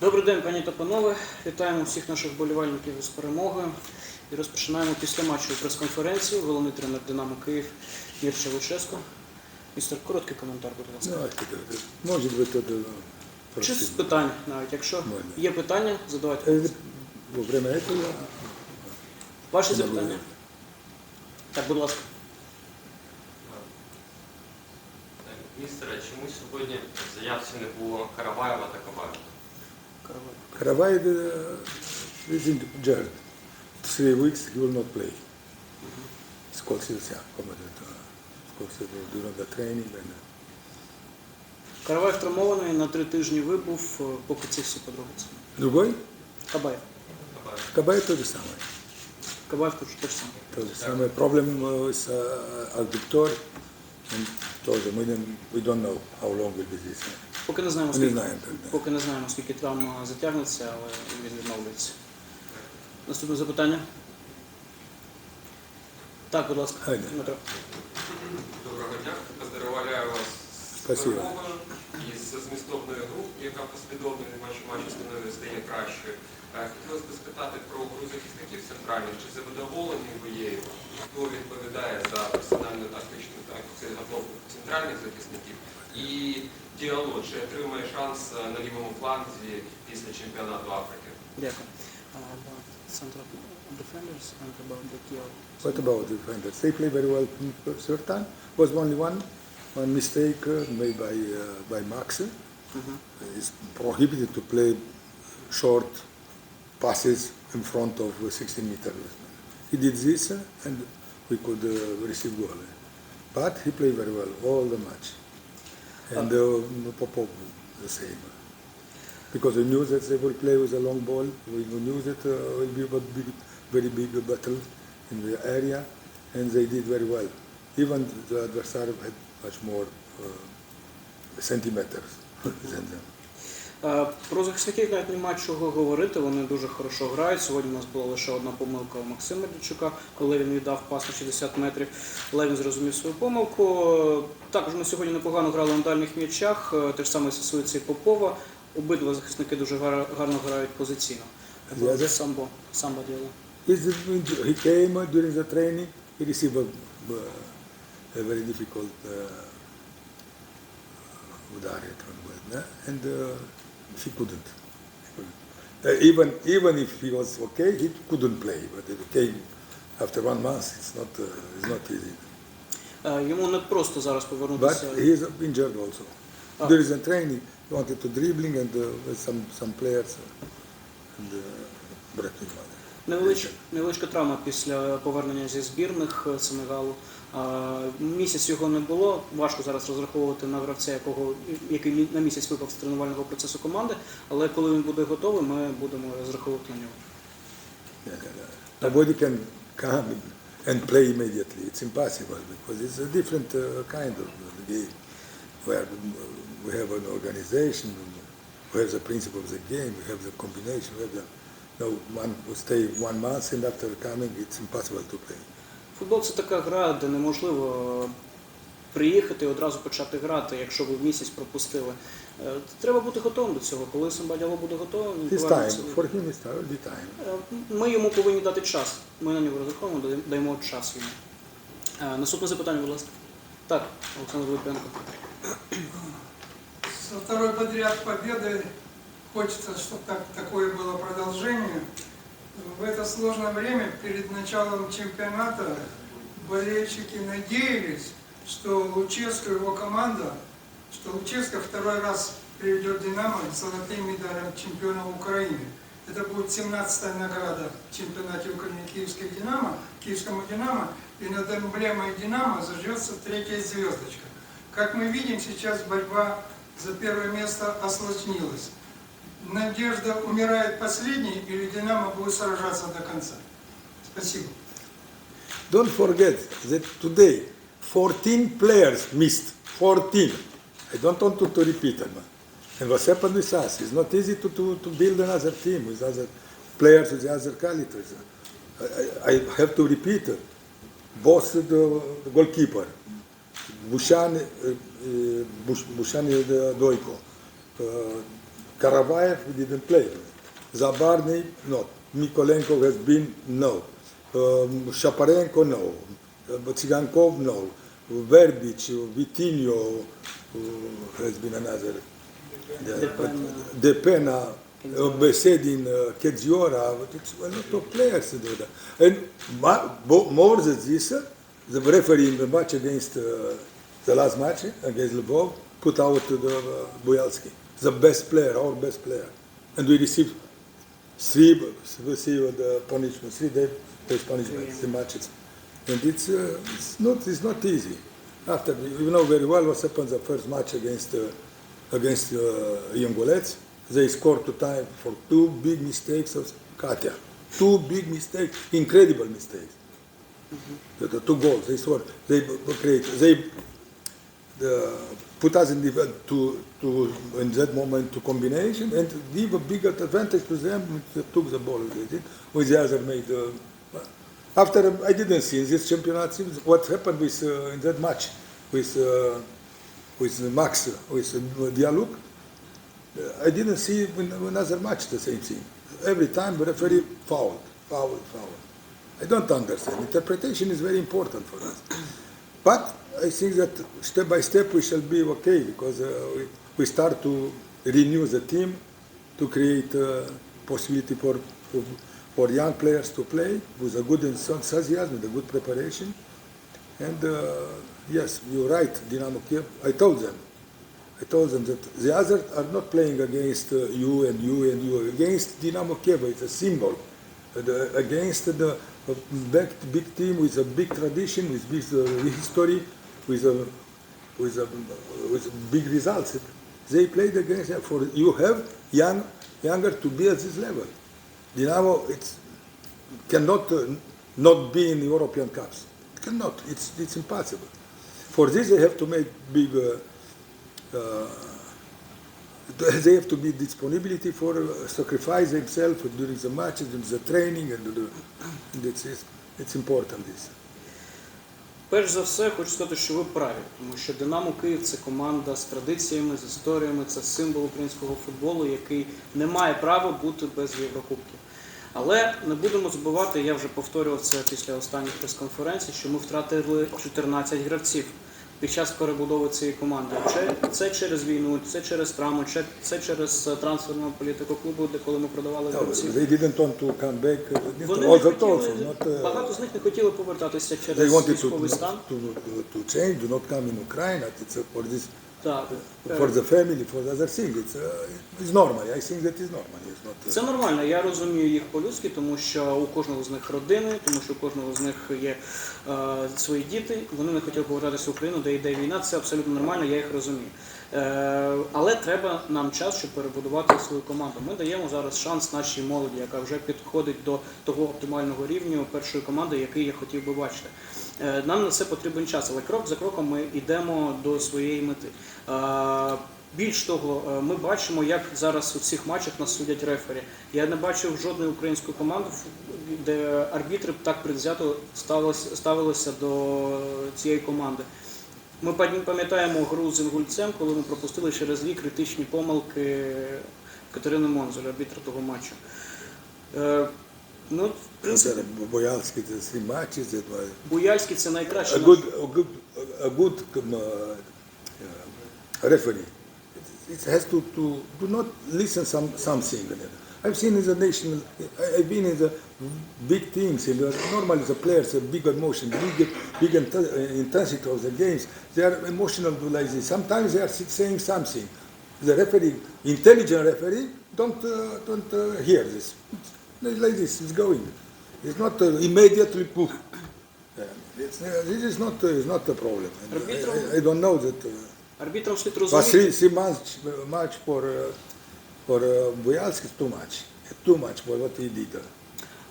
Добрий день, пані та панове. Вітаємо всіх наших болівальників з перемогою. І розпочинаємо після матчу прес-конференцію. Головний тренер Динамо Київ Мірча Луческо. Містер, короткий коментар, будь ласка. Ну, а это, может быть, это Чи з прости. питань навіть, якщо Можна. є питання, задавайте. Э, Во время этого Ваші я запитання? Так, будь ласка. Містере, чому сьогодні в заявці не було Караваєва та Кабаєва? Uh, is injured. Three weeks he will not play. Сколько during the training and Каравай втравмований, на три тижні вибув, е, поки ці всі подробиці. другой Кабаєв. Кабаєв. Кабай то же самое. Кабаєв теж те ж саме. То же uh, Alvictor and тоже we don't know how long will be this. Поки не знаємо, скільки, знаємо поки не знаємо, скільки травма затягнеться, але він відновлюється. Наступне запитання. Так, будь ласка, Хайде. Дмитро. Доброго дня. Поздравляю вас з Спасибо. перемогою і з змістовною гру, яка послідовно від матчу матчу становиться стає кращою. Е, Хотілося б спитати про гру захисників центральних. Чи задоволені ви її? Хто відповідає за персональну тактичну тактику або центральних захисників? І діалог, чи отримає шанс е, на лівому фланзі після чемпіонату Африки? Дякую. Uh, about central defenders and about the Kiel. What about the defenders? They play very well in the third time. Was only one, one mistake uh, made by uh, by Max. Mhm. It's prohibited to play short passes in front of uh, 16 meters. He did this uh, and we could uh, receive goal. But he played very well all the match. And uh, Popov the same. Because we knew that they will play with a long ball. We knew that uh, will be a big, very big battle in the area, and they did very well. Even the adversary had much more uh, centimeters than them. Е, Про захисників навіть немає чого говорити, вони дуже хорошо грають. Сьогодні у нас була лише одна помилка у Максима Дячука, коли він віддав пас на 60 метрів. Але він зрозумів свою помилку. Також ми сьогодні непогано грали на дальніх м'ячах. Е, Те ж саме стосується і Попова. Обидва захисники дуже гарно грають позиційно. Зв'язок? Самбо, самбо діло. He came during the training, he received a, a very difficult uh, udarje, and uh, he couldn't. Uh, even, even if he was okay, he couldn't play, but it came after one month, it's not, uh, it's not easy. Е, Йому не просто зараз But повернутися. he is injured also. Ah. During the training, he wanted to dribbling and uh, with some, some players uh, and uh, one. Невелич, невеличка травма після повернення зі збірних е, Сенегалу. Місяць його не було. Важко зараз розраховувати на гравця, якого який на місяць випав з тренувального процесу команди. Але коли він буде готовий, ми будемо розраховувати на нього. Nobody can come and play immediately. It's impossible because it's a different uh, kind of uh, game where uh, we have an organization, we have the principle of the game, we have the combination, we have the no one will stay one month and after coming it's impossible to play. Футбол це така гра, де неможливо приїхати і одразу почати грати, якщо ви місяць пропустили. Е, Треба бути готовим до цього. Коли Самбадяло буде готовим, він His time, повернеться. for him it's already time. Е, Ми йому повинні дати час. Ми на нього розраховуємо, даємо- даємо час йому. Е, Наступне запитання, будь ласка. Так, Олександр Липенко. Со второй подряд победы хочется, чтобы так, такое было продолжение. В это сложное время, перед началом чемпионата, болельщики надеялись, что Луческо и его команда, что Луческо второй раз приведет «Динамо» к золотым медалям чемпиона Украины. Это будет 17-я награда в чемпионате Украины Киевской «Динамо», Киевскому «Динамо», и над эмблемой «Динамо» зажжется третья звездочка. Как мы видим, сейчас борьба за первое место осложнилась. Надежда умирает последней, или «Динамо» будет сражаться до конца? Спасибо. Don't forget that today 14 players missed. 14. I don't want to, to repeat man. And what's happened with us? It's not easy to, to, to build another team with other players with other qualities. I, I, have to repeat it. Both the, the goalkeeper, Bushan, uh, uh, Bush- Bushan uh, Doiko, uh, Karavayev, we didn't play. Zabarny, no. Mikolenko has been, no. Um, Shaparenko, no. Uh, Tsigankov, no. Verbic, Vitinho uh, has been another. Depena. Depena, uh, Besedin, uh, Kedziora, a lot of players. And ma- bo- more than this, uh, the referee in the match against uh, the last match against Lvov put out to the uh, Boyalski, the best player, our best player, and we received three, received the punishment, three days days punishment, three matches, and it's uh, it's not it's not easy. After we know very well what happened the first match against uh, against uh, Yongolets. They scored two times for two big mistakes of Katya, two big mistakes, incredible mistakes. The, the two goals they scored, they b- they the, put us in the to to in that moment to combination and give a bigger advantage to them. They took the ball. With the other made. Uh, after I didn't see in this championship what happened with uh, in that match with uh, with Max with Dialog. I didn't see in another match the same thing. Every time the referee fouled, fouled, fouled. I don't understand. Interpretation is very important for us. But I think that step by step we shall be okay because uh, we, start to renew the team to create uh, possibility for, for for young players to play with a good enthusiasm, with a good preparation. And uh, yes, you're right, Dynamo Kiev. I told them, I told them that the others are not playing against uh, you and you and you. Against Dynamo Kiev, it's a symbol. Uh, against the uh, big, big team with a big tradition, with big uh, history, with a with a, with big results. They played against them. For you have young younger to be at this level. Dynamo it's cannot uh, not be in European Cups. Cannot. It's it's impossible. For this, they have to make big. Uh, uh, they have to be disponibility for uh, sacrifice themselves during the matches, during the training, and, and it's, it's, it's important. This. Перш за все, хочу сказати, що ви праві, тому що Динамо Київ це команда з традиціями, з історіями, це символ українського футболу, який не має права бути без Єврокубків. Але не будемо забувати, я вже повторював це після останніх прес-конференцій, що ми втратили 14 гравців під час перебудови цієї команди. Це, це через війну, це через травму, це, це через е, трансферну політику клубу, де коли ми продавали гравців. Вони не хотіли, uh, багато з них не хотіли повертатися через військовий стан. For this, Так. for the family, for the other thing. It's, uh, it's normal. I think that is normal. It's not. Uh, Це нормально, я розумію їх по-людськи, тому що у кожного з них родини, тому що у кожного з них є е, свої діти. Вони не хотіли повертатися в Україну, де йде війна. Це абсолютно нормально, я їх розумію. Е, але треба нам час, щоб перебудувати свою команду. Ми даємо зараз шанс нашій молоді, яка вже підходить до того оптимального рівня першої команди, який я хотів би бачити. Е, Нам на це потрібен час, але крок за кроком ми йдемо до своєї мети. Е, Більш того, е, ми бачимо, як зараз у цих матчах нас судять рефері. Я не бачив жодної української команди, де арбітри б так предвзято ставилися, до цієї команди. Ми пам'ятаємо гру з Інгульцем, коли ми пропустили через дві критичні помилки Катерини Монзоль, арбітра того матчу. Ну, в принципі, Boyalski, the three matches that were Буяльський це найкраще. a good, a good, a good um, uh, uh, referee. It has to, to do not listen some something. I've seen in the national. I- I've been in the big teams. In the, normally, the players have big emotion, big, big int- uh, intensity of the games. They are emotional like this. Sometimes they are saying something. The referee, intelligent referee, don't uh, don't uh, hear this. It's like this. It's going. It's not uh, immediately poof. Yeah, it's, uh, this is not uh, is not a problem. I, I, don't know that. Uh, Арбітрам but розуміти. three, three months uh, much for uh, for uh, Boyalski is too much. Too much for what he did.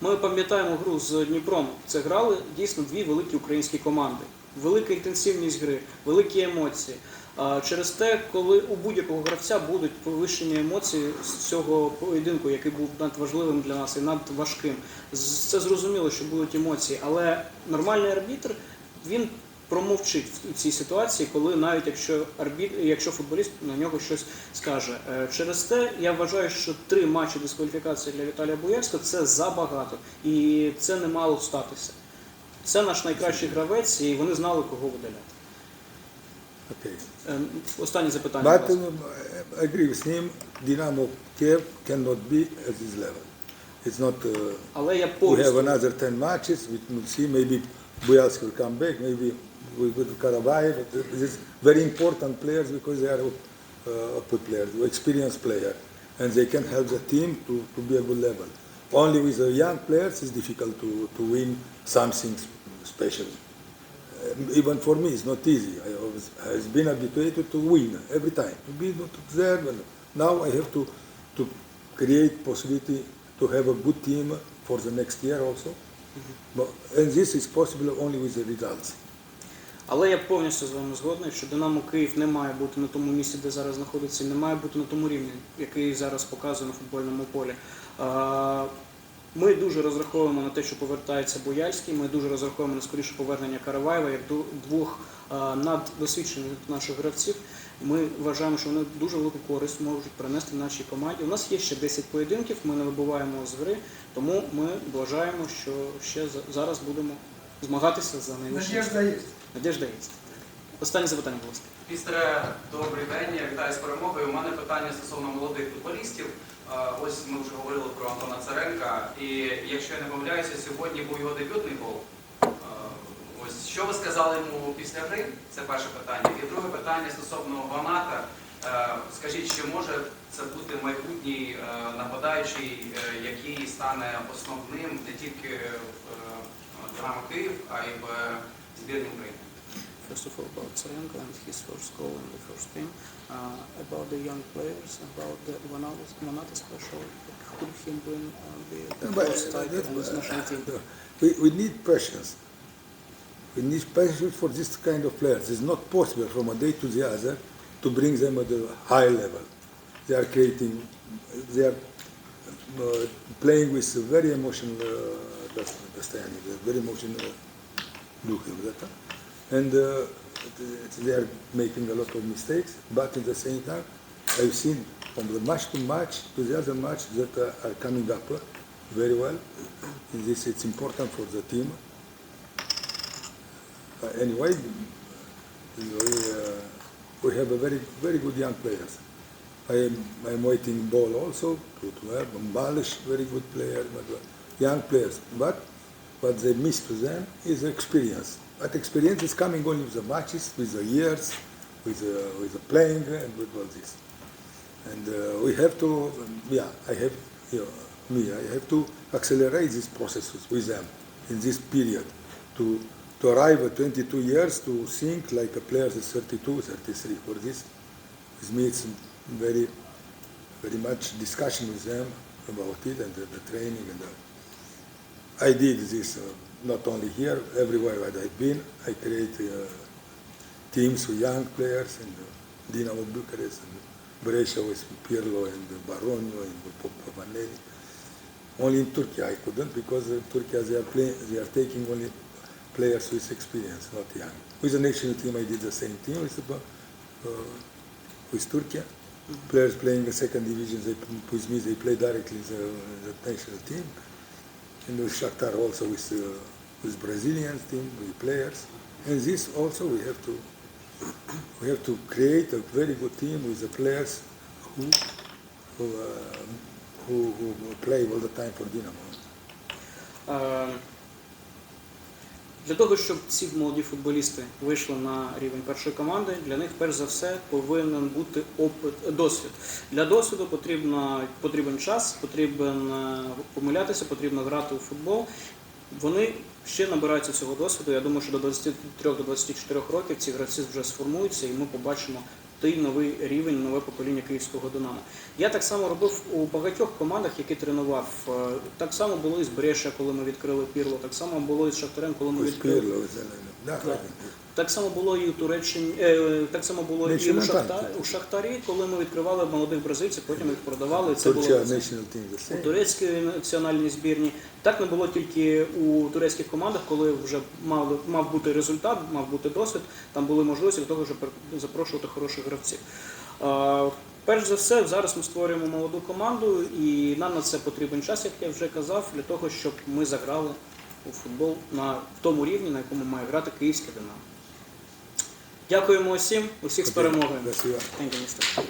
Ми пам'ятаємо гру з Дніпром. Це грали дійсно дві великі українські команди. Велика інтенсивність гри, великі емоції. Через те, коли у будь-якого гравця будуть повищені емоції з цього поєдинку, який був надважливим для нас і надважким, це зрозуміло, що будуть емоції, але нормальний арбітр він промовчить в цій ситуації, коли навіть якщо арбіт, якщо футболіст на нього щось скаже. Е, Через те я вважаю, що три матчі дискваліфікації для Віталія Буєвського це забагато, і це не мало статися. Це наш найкращий гравець, і вони знали, кого видаляти. Okay. Е, Останнє запитання. But будь ласка. um, I agree with him. Dynamo Kiev cannot be at this level. It's not. Uh, Але я we have повністю another 10 matches. We will see. Maybe Buyalski will come back. Maybe we will Karavayev. These very important players because they are uh, good players, experienced players, and they can help the team to, to be a good level. Only with the young players it's difficult to, to win something special. Um, even for me, it's not easy. I always has been habituated to win every time, to be not there. But now I have to to create possibility to have a good team for the next year also. Mm -hmm. But, and this is possible only with the results. Але я повністю з вами згодний, що Динамо Київ не має бути на тому місці, де зараз знаходиться, і не має бути на тому рівні, який зараз показує на футбольному полі. Ми дуже розраховуємо на те, що повертається Бояльський. Ми дуже розраховуємо на скоріше повернення Караваєва як двох наддосвідчених наших гравців. Ми вважаємо, що вони дуже велику користь можуть принести нашій команді. У нас є ще 10 поєдинків, ми не вибуваємо з гри, тому ми вважаємо, що ще зараз будемо змагатися за найвищі. Надежда есть. Надежда є. Останнє запитання, будь ласка. Пістре, добрий день, я вітаю з перемогою. У мене питання стосовно молодих футболістів. Ось ми вже говорили про Антона Царенка, і якщо я не помиляюся, сьогодні був його дебютний гол. Ось що ви сказали йому після гри? Це перше питання. І друге питання стосовно Ваната. Скажіть, чи може це бути майбутній нападаючий, е, який стане основним не тільки в е, Динамо Київ, а й в збірні України? First of all, about Tsarenko and his first goal in the first game. Uh, about the young players, about the Vanata special, could him bring uh, the, the first uh, title this national team? We, we need patience. We need patience for this kind of players. It's not possible from a day to the other to bring them at a high level. They are creating, they are uh, playing with a very emotional uh, Dostoevsky, very emotional look in that. And uh, they are making a lot of mistakes, but at the same time, I've seen from the match to match to the other match that uh, are coming up very well. This it's important for the team. Uh, anyway, we, we have a very very good young players. I am I'm waiting ball also to, to have Mbalish, very good player, uh, young players. But what they miss to them is experience. But experience is coming only with the matches, with the years, with the, with the playing and with all this. And uh, we have to, um, yeah, I have, you know, me, I have to accelerate these processes with them in this period to, to arrive at 22 years to think like a player is 32, 33. For this, with me it's very, very much discussion with them about it and the, the training and the, I did this uh, not only here, everywhere that I've been. I create uh, teams with young players and uh, Dinamo Bucharest and Brescia with Pirlo and Baronio and Pavanelli. Only in Turkey I couldn't because in Turkey they are playing, they are taking only players with experience, not young. With the national team I did the same thing with, uh, with Turkey. Players playing the second division, they, with me they play directly in the, the national team and with Shakhtar also with uh, with Brazilian team with players. And this also we have to we have to create a very good team with the players who who, uh, who, who play all the time for Dynamo. Е, Для того, щоб ці молоді футболісти вийшли на рівень першої команди, для них перш за все повинен бути опит, досвід. Для досвіду потрібно, потрібен час, потрібен е, помилятися, потрібно грати у футбол. Вони ще набираються цього досвіду. Я думаю, що до 23-24 років ці гравці вже сформуються, і ми побачимо той новий рівень, нове покоління київського Динамо. Я так само робив у багатьох командах, які тренував. Е, Так само було і з Бреша, коли ми відкрили Пірло, так само було і з Шахтарем, коли ми відкрили. Так само було і у Туреччині, е, так само було і у, Шахта, у Шахтарі, коли ми відкривали молодих бразильців, потім їх продавали. Це було national team у турецькій національній збірні. Так не було тільки у турецьких командах, коли вже мав, мав бути результат, мав бути досвід, там були можливості для того, щоб запрошувати хороших гравців. Перш за все, зараз ми створюємо молоду команду, і нам на це потрібен час, як я вже казав, для того, щоб ми заграли у футбол на тому рівні, на якому має грати київське Динамо. Дякуємо усім, усіх з перемогою. You, Mr.